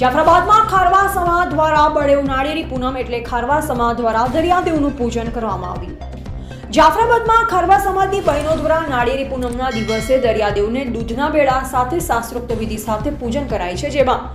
જાફરાબાદમાં ખારવા સમાજ દ્વારા બળે નાળિયેરી પૂનમ એટલે ખારવા સમાજ દ્વારા દરિયાદેવનું પૂજન કરવામાં આવ્યું. જાફરાબાદમાં ખારવા સમાજની બહેનો દ્વારા નાળિયેરી પૂનમના દિવસે દરિયાદેવને દૂધના ભેળા સાથે શાસ્ત્રોક્ત વિધિ સાથે પૂજન કરાય છે જેમાં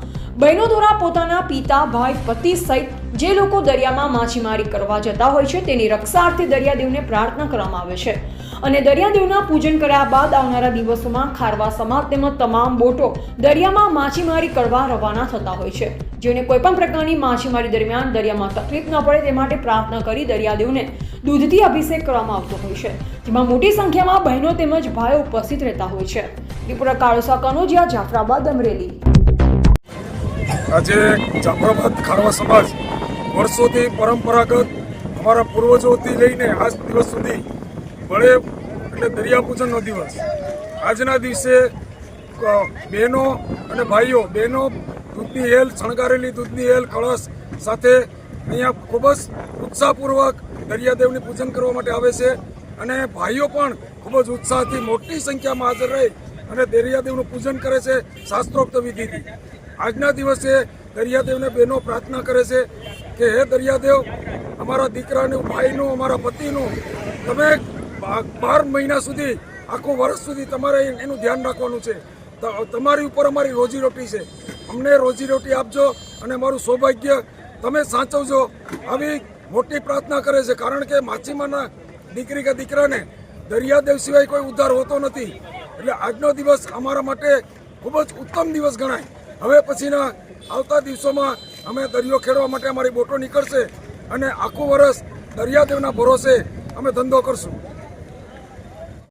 બહેનો દ્વારા પોતાના પિતા, ભાઈ, પતિ સહિત જે લોકો દરિયામાં માછીમારી કરવા જતા હોય છે, તેની રક્ષાર્થે દરિયાદેવને પ્રાર્થના કરવામાં આવે છે. અને દરિયાદેવના પૂજન કર્યા બાદ આવનારા દિવસોમાં ખારવા સમાજ તેમજ તમામ બોટો દરિયામાં માછીમારી કરવા રવાના થતા હોય છે. જેને કોઈપણ પ્રકારની માછીમારી દરમિયાન દરિયામાં તકલીફ ન પડે તે માટે પ્રાર્થના કરી દરિયાદેવને દૂધથી અભિષેક કરવામાં આવતો હોય છે, જેમાં મોટી સંખ્યામાં બહેનો તેમજ ભાઈઓ ઉપસ્થિત રહેતા હોય છે. ત્રિપુરા કાળોસા કનોજિયા, જાફરાબાદ, અમરેલી. આજે જાફરાબાદ ખારવા સમાજ વર્ષોથી પરંપરાગત અમારા પૂર્વજોથી લઈને આજ દિવસ સુધી બળે એટલે દરિયા પૂજનનો દિવસ. આજના દિવસે બહેનો અને ભાઈઓ, બહેનો દૂધની હેલ, શણગારેલી દૂધની હેલ કળશ સાથે અહીંયા ખૂબ જ ઉત્સાહપૂર્વક દરિયાદેવની પૂજન કરવા માટે આવે છે અને ભાઈઓ પણ ખૂબ જ ઉત્સાહથી મોટી સંખ્યામાં હાજર રહી અને દરિયાદેવનું પૂજન કરે છે શાસ્ત્રોક્ત વિધિથી. આજના દિવસે દરિયાદેવને બહેનો પ્રાર્થના કરે છે કે, હે દરિયાદેવ, અમારા દીકરાનું, ભાઈનું, અમારા પતિનું, તમે બાર મહિના સુધી, આખું વર્ષ સુધી તમારે એનું ધ્યાન રાખવાનું છે. તમારી ઉપર અમારી રોજીરોટી છે. અમને રોજીરોટી આપજો અને અમારું સૌભાગ્ય તમે સાચવજો. આવી મોટી પ્રાર્થના કરે છે. કારણ કે માછીમારના દીકરી કે દીકરાને દરિયાદેવ સિવાય કોઈ ઉદ્ધાર હોતો નથી. એટલે આજનો દિવસ અમારા માટે ખૂબ જ ઉત્તમ દિવસ ગણાય. હવે પછીના આવતા દિવસોમાં અમે દરિયો ખેડવા માટે અમારી બોટો નીકળશે અને આખું વર્ષ દરિયાદેવના ભરોસે અમે ધંધો કરશું.